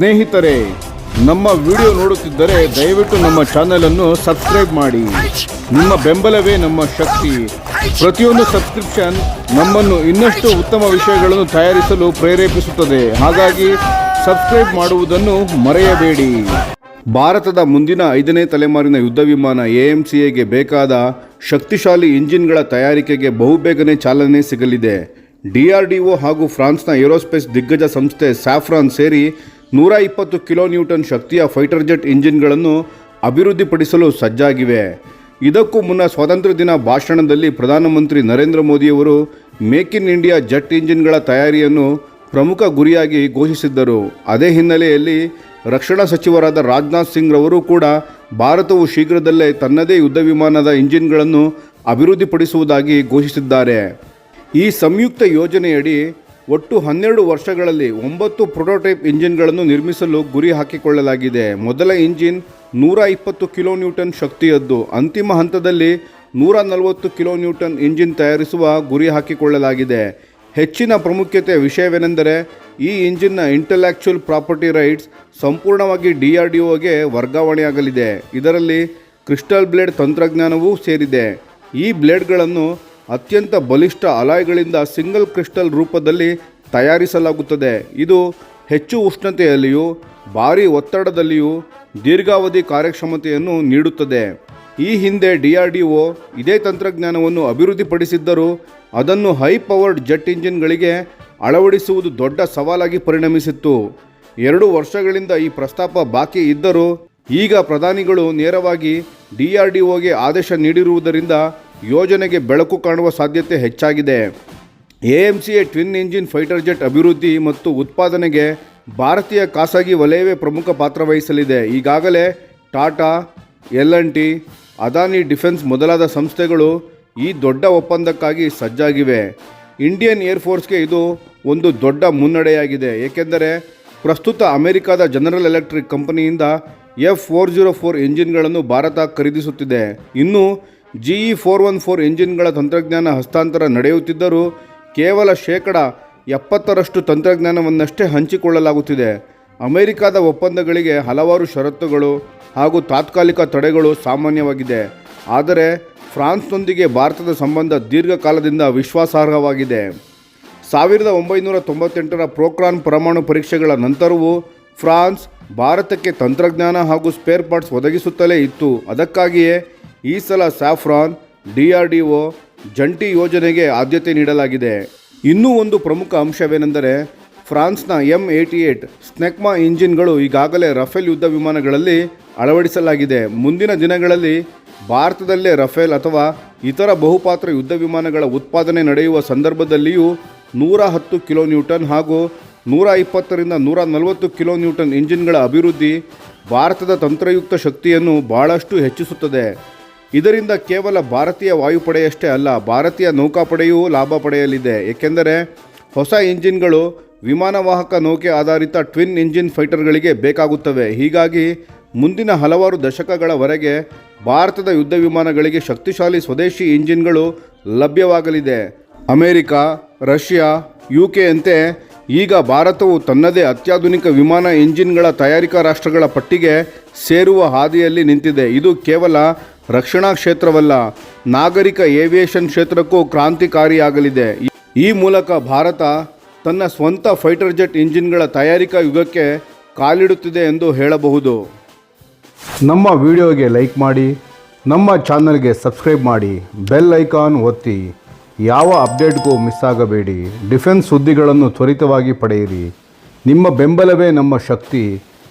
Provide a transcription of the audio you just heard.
ಸ್ನೇಹಿತರೆ, ನಮ್ಮ ವಿಡಿಯೋ ನೋಡುತ್ತಿದ್ದರೆ ದಯವಿಟ್ಟು ನಮ್ಮ ಚಾನೆಲ್ ಅನ್ನು ಸಬ್ಸ್ಕ್ರೈಬ್ ಮಾಡಿ. ನಿಮ್ಮ ಬೆಂಬಲವೇ ನಮ್ಮ ಶಕ್ತಿ. ಪ್ರತಿಯೊಂದು ಸಬ್ಸ್ಕ್ರಿಪ್ಷನ್ ನಮ್ಮನ್ನು ಇನ್ನಷ್ಟು ಉತ್ತಮ ವಿಷಯಗಳನ್ನು ತಯಾರಿಸಲು ಪ್ರೇರೇಪಿಸುತ್ತದೆ. ಹಾಗಾಗಿ ಸಬ್ಸ್ಕ್ರೈಬ್ ಮಾಡುವುದನ್ನು ಮರೆಯಬೇಡಿ. ಭಾರತದ ಮುಂದಿನ ಐದನೇ ತಲೆಮಾರಿನ ಯುದ್ಧ ವಿಮಾನ ಎಎಂಸಿಎಗೆ ಬೇಕಾದ ಶಕ್ತಿಶಾಲಿ ಇಂಜಿನ್ಗಳ ತಯಾರಿಕೆಗೆ ಬಹುಬೇಗನೆ ಚಾಲನೆ ಸಿಗಲಿದೆ. ಡಿಆರ್ಡಿಒ ಹಾಗೂ ಫ್ರಾನ್ಸ್ನ ಏರೋಸ್ಪೇಸ್ ದಿಗ್ಗಜ ಸಂಸ್ಥೆ ಸ್ಯಾಫ್ರಾನ್ ಸೇರಿ ನೂರ ಇಪ್ಪತ್ತು ಕಿಲೋ ನ್ಯೂಟನ್ ಶಕ್ತಿಯ ಫೈಟರ್ ಜೆಟ್ ಇಂಜಿನ್ಗಳನ್ನು ಅಭಿವೃದ್ಧಿಪಡಿಸಲು ಸಜ್ಜಾಗಿವೆ. ಇದಕ್ಕೂ ಮುನ್ನ ಸ್ವಾತಂತ್ರ್ಯ ದಿನ ಭಾಷಣದಲ್ಲಿ ಪ್ರಧಾನಮಂತ್ರಿ ನರೇಂದ್ರ ಮೋದಿಯವರು ಮೇಕ್ ಇನ್ ಇಂಡಿಯಾ ಜೆಟ್ ಇಂಜಿನ್ಗಳ ತಯಾರಿಯನ್ನು ಪ್ರಮುಖ ಗುರಿಯಾಗಿ ಘೋಷಿಸಿದ್ದರು. ಅದೇ ಹಿನ್ನೆಲೆಯಲ್ಲಿ ರಕ್ಷಣಾ ಸಚಿವರಾದ ರಾಜನಾಥ್ ಸಿಂಗ್ ರವರು ಕೂಡ ಭಾರತವು ಶೀಘ್ರದಲ್ಲೇ ತನ್ನದೇ ಯುದ್ಧ ವಿಮಾನದ ಇಂಜಿನ್ಗಳನ್ನು ಅಭಿವೃದ್ಧಿಪಡಿಸುವುದಾಗಿ ಘೋಷಿಸಿದ್ದಾರೆ. ಈ ಸಂಯುಕ್ತ ಯೋಜನೆಯಡಿ ಒಟ್ಟು ಹನ್ನೆರಡು ವರ್ಷಗಳಲ್ಲಿ ಒಂಬತ್ತು ಪ್ರೊಟೋಟೈಪ್ ಇಂಜಿನ್ಗಳನ್ನು ನಿರ್ಮಿಸಲು ಗುರಿ ಹಾಕಿಕೊಳ್ಳಲಾಗಿದೆ. ಮೊದಲ ಇಂಜಿನ್ ನೂರ ಇಪ್ಪತ್ತು ಕಿಲೋ ನ್ಯೂಟನ್ ಶಕ್ತಿಯದ್ದು. ಅಂತಿಮ ಹಂತದಲ್ಲಿ ನೂರ ನಲವತ್ತು ಕಿಲೋ ನ್ಯೂಟನ್ ಇಂಜಿನ್ ತಯಾರಿಸುವ ಗುರಿ ಹಾಕಿಕೊಳ್ಳಲಾಗಿದೆ. ಹೆಚ್ಚಿನ ಪ್ರಾಮುಖ್ಯತೆಯ ವಿಷಯವೇನೆಂದರೆ, ಈ ಇಂಜಿನ್ನ ಇಂಟೆಲೆಕ್ಚುಯಲ್ ಪ್ರಾಪರ್ಟಿ ರೈಟ್ಸ್ ಸಂಪೂರ್ಣವಾಗಿ ಡಿ ಆರ್ ಡಿ ಒಗೆ ವರ್ಗಾವಣೆಯಾಗಲಿದೆ. ಇದರಲ್ಲಿ ಕ್ರಿಸ್ಟಲ್ ಬ್ಲೇಡ್ ತಂತ್ರಜ್ಞಾನವೂ ಸೇರಿದೆ. ಈ ಬ್ಲೇಡ್ಗಳನ್ನು ಅತ್ಯಂತ ಬಲಿಷ್ಠ ಅಲಾಯ್ಗಳಿಂದ ಸಿಂಗಲ್ ಕ್ರಿಸ್ಟಲ್ ರೂಪದಲ್ಲಿ ತಯಾರಿಸಲಾಗುತ್ತದೆ. ಇದು ಹೆಚ್ಚು ಉಷ್ಣತೆಯಲ್ಲಿಯೂ ಭಾರಿ ಒತ್ತಡದಲ್ಲಿಯೂ ದೀರ್ಘಾವಧಿ ಕಾರ್ಯಕ್ಷಮತೆಯನ್ನು ನೀಡುತ್ತದೆ. ಈ ಹಿಂದೆ ಡಿಆರ್ಡಿಒ ಇದೇ ತಂತ್ರಜ್ಞಾನವನ್ನು ಅಭಿವೃದ್ಧಿಪಡಿಸಿದ್ದರೂ ಅದನ್ನು ಹೈ ಪವರ್ಡ್ ಜೆಟ್ ಇಂಜಿನ್ಗಳಿಗೆ ಅಳವಡಿಸುವುದು ದೊಡ್ಡ ಸವಾಲಾಗಿ ಪರಿಣಮಿಸಿತ್ತು. ಎರಡು ವರ್ಷಗಳಿಂದ ಈ ಪ್ರಸ್ತಾಪ ಬಾಕಿ ಇದ್ದರೂ ಈಗ ಪ್ರಧಾನಿಗಳು ನೇರವಾಗಿ ಡಿಆರ್ಡಿಒಗೆ ಆದೇಶ ನೀಡಿರುವುದರಿಂದ ಯೋಜನೆಗೆ ಬೆಳಕು ಕಾಣುವ ಸಾಧ್ಯತೆ ಹೆಚ್ಚಾಗಿದೆ. AMCA twin engine fighter jet ಅಭಿವೃದ್ಧಿ ಮತ್ತು ಉತ್ಪಾದನೆಗೆ ಭಾರತೀಯ ಖಾಸಗಿ ವಲಯವೇ ಪ್ರಮುಖ ಪಾತ್ರ ವಹಿಸಲಿದೆ. ಈಗಾಗಲೇ Tata, L N T, Adani defence ಮೊದಲಾದ ಸಂಸ್ಥೆಗಳು ಈ ದೊಡ್ಡ ಒಪ್ಪಂದಕ್ಕಾಗಿ ಸಜ್ಜಾಗಿವೆ. ಇಂಡಿಯನ್ ಏರ್ಫೋರ್ಸ್ಗೆ ಇದು ಒಂದು ದೊಡ್ಡ ಮುನ್ನಡೆಯಾಗಿದೆ. ಏಕೆಂದರೆ ಪ್ರಸ್ತುತ ಅಮೆರಿಕದ ಜನರಲ್ ಎಲೆಕ್ಟ್ರಿಕ್ ಕಂಪನಿಯಿಂದ ಎಫ್ ಫೋರ್ ಜೀರೋ ಫೋರ್ ಇಂಜಿನ್ಗಳನ್ನು ಭಾರತ ಖರೀದಿಸುತ್ತಿದೆ. ಇನ್ನು ಜಿಇ ಫೋರ್ ಒನ್ ಫೋರ್ ಇಂಜಿನ್ಗಳ ತಂತ್ರಜ್ಞಾನ ಹಸ್ತಾಂತರ ನಡೆಯುತ್ತಿದ್ದರೂ ಕೇವಲ ಶೇಕಡ ಎಪ್ಪತ್ತರಷ್ಟು ತಂತ್ರಜ್ಞಾನವನ್ನಷ್ಟೇ ಹಂಚಿಕೊಳ್ಳಲಾಗುತ್ತಿದೆ. ಅಮೆರಿಕದ ಒಪ್ಪಂದಗಳಿಗೆ ಹಲವಾರು ಷರತ್ತುಗಳು ಹಾಗೂ ತಾತ್ಕಾಲಿಕ ತಡೆಗಳು ಸಾಮಾನ್ಯವಾಗಿದೆ. ಆದರೆ ಫ್ರಾನ್ಸ್ನೊಂದಿಗೆ ಭಾರತದ ಸಂಬಂಧ ದೀರ್ಘಕಾಲದಿಂದ ವಿಶ್ವಾಸಾರ್ಹವಾಗಿದೆ. ಸಾವಿರದ ಒಂಬೈನೂರ ತೊಂಬತ್ತೆಂಟರ ಪ್ರೋಕ್ರಾನ್ ಪರಮಾಣು ಪರೀಕ್ಷೆಗಳ ನಂತರವೂ ಫ್ರಾನ್ಸ್ ಭಾರತಕ್ಕೆ ತಂತ್ರಜ್ಞಾನ ಹಾಗೂ ಸ್ಪೇರ್ ಪಾರ್ಟ್ಸ್ ಒದಗಿಸುತ್ತಲೇ ಇತ್ತು. ಅದಕ್ಕಾಗಿಯೇ ಈ ಸಲ ಸ್ಯಾಫ್ರಾನ್ ಡಿಆರ್ಡಿಒ ಜಂಟಿ ಯೋಜನೆಗೆ ಆದ್ಯತೆ ನೀಡಲಾಗಿದೆ. ಇನ್ನೂ ಒಂದು ಪ್ರಮುಖ ಅಂಶವೇನೆಂದರೆ, ಫ್ರಾನ್ಸ್ನ ಎಂ ಏಯ್ಟಿ ಏಟ್ ಸ್ನೆಕ್ಮಾ ಇಂಜಿನ್ಗಳು ಈಗಾಗಲೇ ರಫೇಲ್ ಯುದ್ಧ ವಿಮಾನಗಳಲ್ಲಿ ಅಳವಡಿಸಲಾಗಿದೆ. ಮುಂದಿನ ದಿನಗಳಲ್ಲಿ ಭಾರತದಲ್ಲೇ ರಫೇಲ್ ಅಥವಾ ಇತರ ಬಹುಪಾತ್ರ ಯುದ್ಧ ವಿಮಾನಗಳ ಉತ್ಪಾದನೆ ನಡೆಯುವ ಸಂದರ್ಭದಲ್ಲಿಯೂ ನೂರ ಹತ್ತು ಕಿಲೋ ನ್ಯೂಟನ್ ಹಾಗೂ ನೂರ ಇಪ್ಪತ್ತರಿಂದ ನೂರ ನಲವತ್ತು ಕಿಲೋ ನ್ಯೂಟನ್ ಇಂಜಿನ್ಗಳ ಅಭಿವೃದ್ಧಿ ಭಾರತದ ತಂತ್ರಯುಕ್ತ ಶಕ್ತಿಯನ್ನು ಬಹಳಷ್ಟು ಹೆಚ್ಚಿಸುತ್ತದೆ. ಇದರಿಂದ ಕೇವಲ ಭಾರತೀಯ ವಾಯುಪಡೆಯಷ್ಟೇ ಅಲ್ಲ, ಭಾರತೀಯ ನೌಕಾಪಡೆಯೂ ಲಾಭ ಪಡೆಯಲಿದೆ. ಏಕೆಂದರೆ ಹೊಸ ಇಂಜಿನ್ಗಳು ವಿಮಾನವಾಹಕ ನೌಕೆ ಆಧಾರಿತ ಟ್ವಿನ್ ಇಂಜಿನ್ ಫೈಟರ್ಗಳಿಗೆ ಬೇಕಾಗುತ್ತವೆ. ಹೀಗಾಗಿ ಮುಂದಿನ ಹಲವಾರು ದಶಕಗಳವರೆಗೆ ಭಾರತದ ಯುದ್ಧ ವಿಮಾನಗಳಿಗೆ ಶಕ್ತಿಶಾಲಿ ಸ್ವದೇಶಿ ಇಂಜಿನ್ಗಳು ಲಭ್ಯವಾಗಲಿದೆ. ಅಮೆರಿಕ, ರಷ್ಯಾ ಯು ಕೆಯಂತೆ ಈಗ ಭಾರತವು ತನ್ನದೇ ಅತ್ಯಾಧುನಿಕ ವಿಮಾನ ಇಂಜಿನ್ಗಳ ತಯಾರಿಕಾ ರಾಷ್ಟ್ರಗಳ ಪಟ್ಟಿಗೆ ಸೇರುವ ಹಾದಿಯಲ್ಲಿ ನಿಂತಿದೆ. ಇದು ಕೇವಲ ರಕ್ಷಣಾ ಕ್ಷೇತ್ರವಲ್ಲ, ನಾಗರಿಕ ಏವಿಯೇಷನ್ ಕ್ಷೇತ್ರಕ್ಕೂ ಕ್ರಾಂತಿಕಾರಿಯಾಗಲಿದೆ. ಈ- ಮೂಲಕ ಭಾರತ ತನ್ನ ಸ್ವಂತ ಫೈಟರ್ ಜೆಟ್ ಇಂಜಿನ್ಗಳ ತಯಾರಿಕಾ ಯುಗಕ್ಕೆ ಕಾಲಿಡುತ್ತಿದೆ ಎಂದು ಹೇಳಬಹುದು. ನಮ್ಮ ವಿಡಿಯೋಗೆ ಲೈಕ್ ಮಾಡಿ, ನಮ್ಮ ಚಾನಲ್ಗೆ ಸಬ್ಸ್ಕ್ರೈಬ್ ಮಾಡಿ, ಬೆಲ್ ಐಕಾನ್ ಒತ್ತಿ. ಯಾವ ಅಪ್ಡೇಟ್ಗೂ ಮಿಸ್ ಆಗಬೇಡಿ. ಡಿಫೆನ್ಸ್ ಸುದ್ದಿಗಳನ್ನು ತ್ವರಿತವಾಗಿ ಪಡೆಯಿರಿ. ನಿಮ್ಮ ಬೆಂಬಲವೇ ನಮ್ಮ ಶಕ್ತಿ.